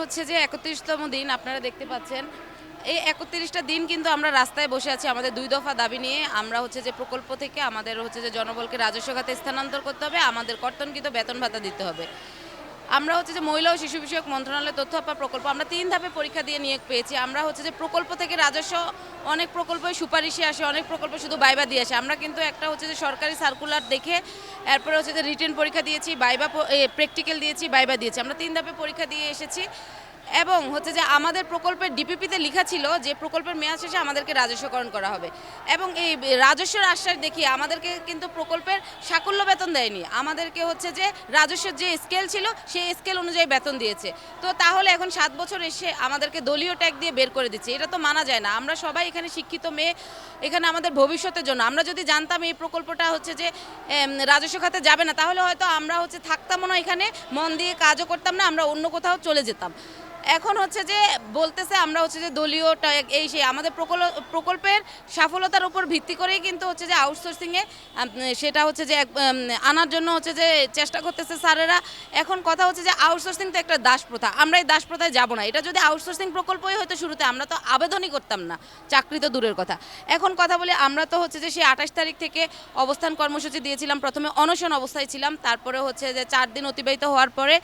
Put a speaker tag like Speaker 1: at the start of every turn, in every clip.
Speaker 1: হচ্ছে যে একত্রিশতম দিন, আপনারা দেখতে পাচ্ছেন। এই একত্রিশটা দিন কিন্তু আমরা রাস্তায় বসে আছি, আমাদের দুই দফা দাবি নিয়ে। আমরা হচ্ছে যে প্রকল্প থেকে আমাদের হচ্ছে যে জনবলকে রাজস্ব খাতে স্থানান্তর করতে হবে, আমাদের কর্তনকৃত বেতন ভাতা দিতে হবে। আমরা হচ্ছে যে মহিলা ও শিশু বিষয়ক মন্ত্রণালয়ের তথ্য আপা প্রকল্প, আমরা তিন ধাপে পরীক্ষা দিয়ে নিয়োগ পেয়েছি। আমরা হচ্ছে যে প্রকল্প থেকে রাজস্ব, অনেক প্রকল্পই সুপারিশে আসে, অনেক প্রকল্প শুধু বাইবা দিয়ে আসে। আমরা কিন্তু একটা হচ্ছে যে সরকারি সার্কুলার দেখে এরপরে হচ্ছে যে রিটেন পরীক্ষা দিয়েছি, বাইবা প্র্যাকটিক্যাল দিয়েছি, বাইবা দিয়েছি। আমরা তিন ধাপে পরীক্ষা দিয়ে এসেছি। এবং হচ্ছে যে আমাদের প্রকল্পের ডিপিপিতে লেখা ছিল যে প্রকল্পের মেয়াদ শেষে আমাদেরকে রাজস্বকরণ করা হবে। এবং এই রাজস্বের আশ্বাস দেখিয়ে আমাদেরকে কিন্তু প্রকল্পের সাকুল্য বেতন দেয়নি। আমাদেরকে হচ্ছে যে রাজস্বের যে স্কেল ছিল, সেই স্কেল অনুযায়ী বেতন দিয়েছে। তো তাহলে এখন সাত বছর এসে আমাদেরকে দলীয় ট্যাগ দিয়ে বের করে দিচ্ছে। এটা তো মানা যায় না। আমরা সবাই এখানে শিক্ষিত মেয়ে, এখানে আমাদের ভবিষ্যতের জন্য। আমরা যদি জানতাম এই প্রকল্পটা হচ্ছে যে রাজস্ব খাতে যাবে না, তাহলে হয়তো আমরা হচ্ছে থাকতামও না এখানে, মন দিয়ে কাজও করতাম না, আমরা অন্য কোথাও চলে যেতাম। এখন হচ্ছে যে বলতেছে, আমরা হচ্ছে যে দলীয় এই সেই আমাদের প্রকল্প প্রকল্পের সফলতার উপর ভিত্তি করেই কিন্তু হচ্ছে যে আউটসোর্সিংয়ে সেটা হচ্ছে যে আনার জন্য হচ্ছে যে চেষ্টা করতেছে স্যারেরা। এখন কথা হচ্ছে যে আউটসোর্সিং তো একটা দাস প্রথা। আমরা এই দাস প্রথায় যাব না। এটা যদি আউটসোর্সিং প্রকল্পই হয়তো শুরুতে, আমরা তো আবেদনই করতাম না। চাকরি তো দূরের কথা। এখন কথা বলি, আমরা তো হচ্ছে যে সেই আঠাশ তারিখ থেকে অবস্থান কর্মসূচি দিয়েছিলাম। প্রথমে অনশন অবস্থায় ছিলাম। তারপরে হচ্ছে যে চার দিন অতিবাহিত হওয়ার পরে,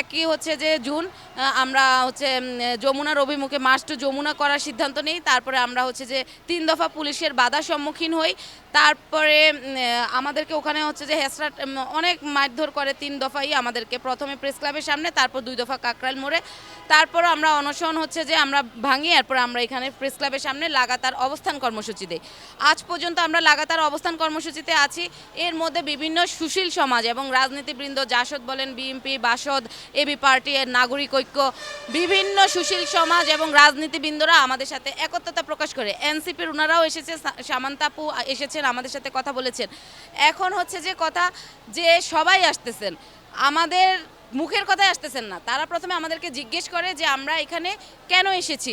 Speaker 1: একই হচ্ছে যে জুন আমরা হচ্ছে যমুনার অভিমুখে মার্চ টু যমুনা করার সিদ্ধান্ত নিই। তারপরে আমরা হচ্ছে যে তিন দফা পুলিশের বাধার সম্মুখীন হই। তারপরে আমাদেরকে ওখানে হচ্ছে যে হেসরা অনেক মারধর করে তিন দফাই আমাদেরকে প্রথমে প্রেস ক্লাবের সামনে, তারপর দুই দফা কাকরাইল মোড়ে। তারপর আমরা অনশন হচ্ছে যে আমরা ভাঙি, এরপর আমরা এখানে প্রেস ক্লাবের সামনে লাগাতার অবস্থান কর্মসূচি দিই। আজ পর্যন্ত আমরা লাগাতার অবস্থান কর্মসূচিতে আছি। এর মধ্যে বিভিন্ন সুশীল সমাজ এবং রাজনীতিবৃন্দ, জাসদ বলেন, বিএনপি, বাসদ, এবি পার্টি, এর নাগরিক ঐক্য বিভিন্ন সুশীল সমাজ এবং রাজনীতিবৃন্দরা আমাদের সাথে একত্রতা প্রকাশ করে। এনসিপির ওনারাও এসেছে সামান্তাপু এসেছেন, আমাদের সাথে কথা বলেছেন। এখন হচ্ছে যে কথা যে সবাই আসতেছেন, আমাদের মুখের কথায় আসতেছেন না। তারা প্রথমে আমাদেরকে জিজ্ঞেস করে যে আমরা এখানে কেন এসেছি?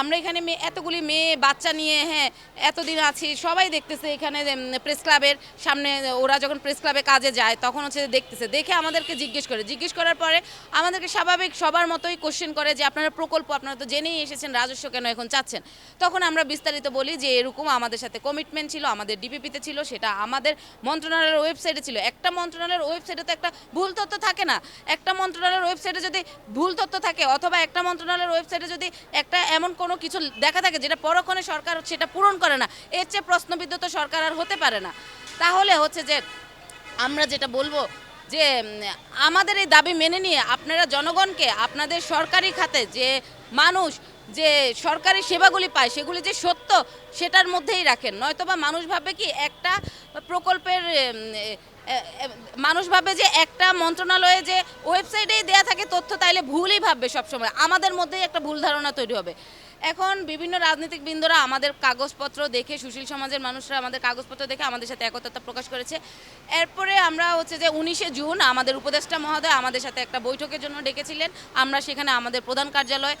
Speaker 1: আমরা এখানে মেয়ে, এতগুলি মেয়ে, বাচ্চা নিয়ে হ্যাঁ এতদিন আছি, সবাই দেখতেছে এখানে প্রেস ক্লাবের সামনে, ওরা যখন প্রেস ক্লাবে কাজে যায়, তখন হচ্ছে দেখতেছে। দেখে আমাদেরকে জিজ্ঞেস করে। জিজ্ঞেস করার পরে আমাদেরকে স্বাভাবিক সবার মতোই কোশ্চেন করে যে, আপনারা প্রকল্প, আপনারা তো জেনেই এসেছেন, রাজস্ব কেন এখন চাচ্ছেন? তখন আমরা বিস্তারিত বলি যে, এরকম আমাদের সাথে কমিটমেন্ট ছিল, আমাদের ডিপিপিতে ছিল, সেটা আমাদের মন্ত্রণালয়ের ওয়েবসাইটে ছিল। একটা মন্ত্রণালয়ের ওয়েবসাইটে তো একটা ভুল তথ্য থাকে না। একটা মন্ত্রণালয়ের ওয়েবসাইটে যদি ভুল তথ্য থাকে, অথবা একটা মন্ত্রণালয়ের ওয়েবসাইটে যদি একটা এমন কোনো কিছু দেখা থাকে যেটা পরক্ষণে সরকার সেটা পূরণ করে না, এর চেয়ে প্রশ্নবিদ্ধ তো সরকার আর হতে পারে না। তাহলে হচ্ছে যে আমরা যেটা বলব যে আমাদের এই দাবি মেনে নিয়ে আপনারা জনগণকে আপনাদের সরকারি খাতে যে মানুষ যে সরকারি সেবাগুলি পায়, সেগুলি যে সত্য সেটার মধ্যেই রাখেন। নয়তোবা মানুষ ভাবে কি একটা প্রকল্পের মানুষ ভাবে যে একটা মন্ত্রণালয়ে যে ওয়েবসাইটেই দেয়া থাকে তথ্য তাইলে ভুলই ভাববে সবসময়। আমাদের মধ্যেই একটা ভুল ধারণা তৈরি হবে। এখন বিভিন্ন রাজনৈতিক বৃন্দরা আমাদের কাগজপত্র দেখে, সুশীল সমাজের মানুষরা আমাদের কাগজপত্র দেখে আমাদের সাথে একতা প্রকাশ করেছে। এরপরে আমরা হচ্ছে যে উনিশে জুন আমাদের উপদেষ্টা মহোদয় আমাদের সাথে একটা বৈঠকের জন্য ডেকেছিলেন। আমরা সেখানে আমাদের প্রধান কার্যালয়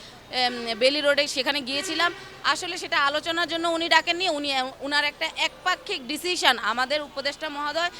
Speaker 1: বেলি রোডে সেখানে গিয়েছিলাম। আসলে সেটা আলোচনার জন্য উনি ডাকেননি, উনি উনার একটা একপাক্ষিক ডিসিশন আমাদের উপদেষ্টা মহোদয়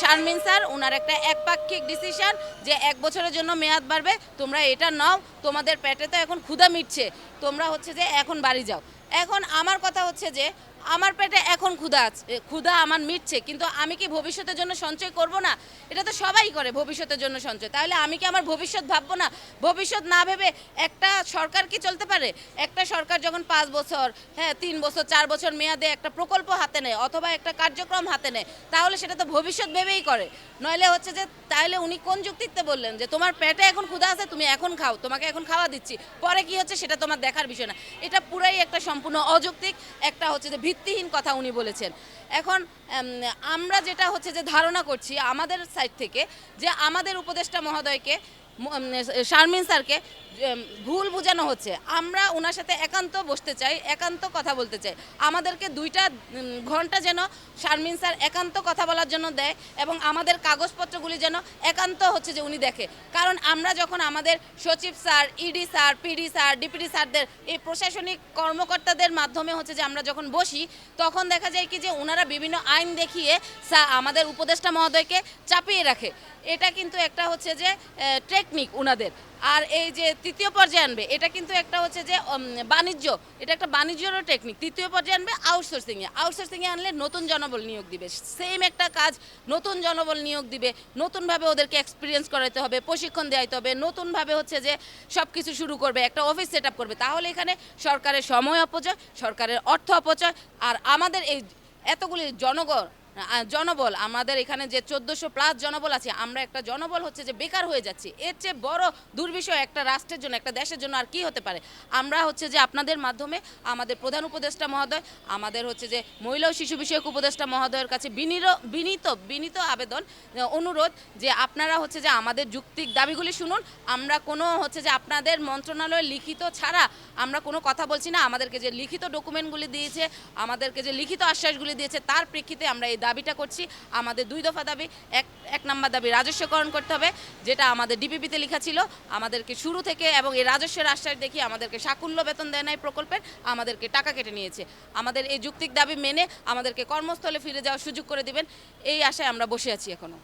Speaker 1: শারমিন স্যার ওনার একটা একপাক্ষিক ডিসিশন যে এক বছরের জন্য মেয়াদ বাড়বে, তোমরা এটা নাও, তোমাদের পেটে তো এখন ক্ষুধা মিটছে, তোমরা হচ্ছে যে এখন বাড়ি যাও। এখন আমার কথা হচ্ছে যে আমার পেটে এখন ক্ষুধা আছে ক্ষুধা আমার মিটছে, কিন্তু আমি কি ভবিষ্যতের জন্য সঞ্চয় করব না? এটা তো সবাই করে ভবিষ্যতের জন্য সঞ্চয়। তাহলে আমি কি আমার ভবিষ্যৎ ভাববো না? ভবিষ্যৎ না ভেবে একটা সরকার কি চলতে পারে? একটা সরকার যখন পাঁচ বছর হ্যাঁ তিন বছর, চার বছর মেয়াদে একটা প্রকল্প হাতে নেয় অথবা একটা কার্যক্রম হাতে নেয়, তাহলে সেটা তো ভবিষ্যৎ ভেবেই করে। নইলে হচ্ছে যে, তাহলে উনি কোন যুক্তিতে বললেন যে, তোমার পেটে এখন ক্ষুধা আছে, তুমি এখন খাও, তোমাকে এখন খাওয়া দিচ্ছি। পরে কি হচ্ছে সেটা তোমার দেখার বিষয় না। এটা পুরাই একটা সম্পূর্ণ অযৌক্তিক, একটা হচ্ছে যে ভিত্তিহীন কথা উনি বলেছেন। এখন আমরা যেটা হচ্ছে যে ধারণা করছি আমাদের সাইড থেকে যে আমাদের উপদেষ্টা মহোদয়কে শারমিন স্যারকে ভুল বোঝানো হচ্ছে। আমরা ওনার সাথে একান্ত বসতে চাই, একান্ত কথা বলতে চাই। আমাদেরকে দুইটা ঘণ্টা যেন শারমিন স্যার একান্ত কথা বলার জন্য দেয় এবং আমাদের কাগজপত্রগুলি যেন একান্ত হচ্ছে যে উনি দেখে। কারণ আমরা যখন আমাদের সচিব sir ED sir PD sir DPD স্যারদের, এই প্রশাসনিক কর্মকর্তাদের মাধ্যমে হচ্ছে যে আমরা যখন বসি, তখন দেখা যায় কি যে ওনারা বিভিন্ন আইন দেখিয়ে সা- আমাদের উপদেষ্টা মহোদয়কে চাপিয়ে রাখে। এটা কিন্তু একটা হচ্ছে যে টেকনিক উনাদের। আর এই যে তৃতীয় পর্যায়ে আনবে, এটা কিন্তু একটা হচ্ছে যে বাণিজ্য, এটা একটা বাণিজ্যেরও টেকনিক তৃতীয় পর্যায়ে আনবে আউটসোর্সিংয়ে আউটসোর্সিংয়ে আনলে নতুন জনবল নিয়োগ দিবে। সেম একটা কাজ, নতুন জনবল নিয়োগ দিবে। নতুনভাবে ওদেরকে এক্সপিরিয়েন্স করাতে হবে, প্রশিক্ষণ দেওয়াতে হবে, নতুনভাবে হচ্ছে যে সব কিছু শুরু করবে, একটা অফিস সেট করবে। তাহলে এখানে সরকারের সময় অপচয়, সরকারের অর্থ অপচয়, আর আমাদের এই এতগুলি জনগণ জনবল, আমাদের এখানে যে চোদ্দোশো প্লাস জনবল আছে, আমরা একটা জনবল হচ্ছে যে বেকার হয়ে যাচ্ছি। এর চেয়ে বড় দুর্বিষয় একটা রাষ্ট্রের জন্য, একটা দেশের জন্য আর কি হতে পারে? আমরা হচ্ছে যে আপনাদের মাধ্যমে আমাদের প্রধান উপদেষ্টা মহোদয়, আমাদের হচ্ছে যে মহিলা ও শিশু বিষয়ক উপদেষ্টা মহোদয়ের কাছে বিনির, বিনীত বিনীত আবেদন অনুরোধ যে আপনারা হচ্ছে যে আমাদের যুক্তিক দাবিগুলি শুনুন। আমরা কোনো হচ্ছে যে আপনাদের মন্ত্রণালয়ের লিখিত ছাড়া আমরা কোনো কথা বলছি না। আমাদেরকে যে লিখিত ডকুমেন্টগুলি দিয়েছে, আমাদেরকে যে লিখিত আশ্বাসগুলি দিয়েছে, তার প্রেক্ষিতে আমরা এই দাবিটা করছি। আমাদের দুই দফা দাবি, এক এক নম্বর দাবি রাজস্বকরণ করতে হবে, যেটা আমাদের ডিপিপিতে লেখা ছিল। আমাদেরকে শুরু থেকে এবং এই রাজস্বের আশ্বাস দেখি আমাদেরকে সাকুল্য বেতন দেয় নাই প্রকল্পের, আমাদেরকে টাকা কেটে নিয়েছে। আমাদের এই যুক্তিক দাবি মেনে আমাদেরকে কর্মস্থলে ফিরে যাওয়ার সুযোগ করে দিবেন, এই আশায় আমরা বসে আছি এখনও।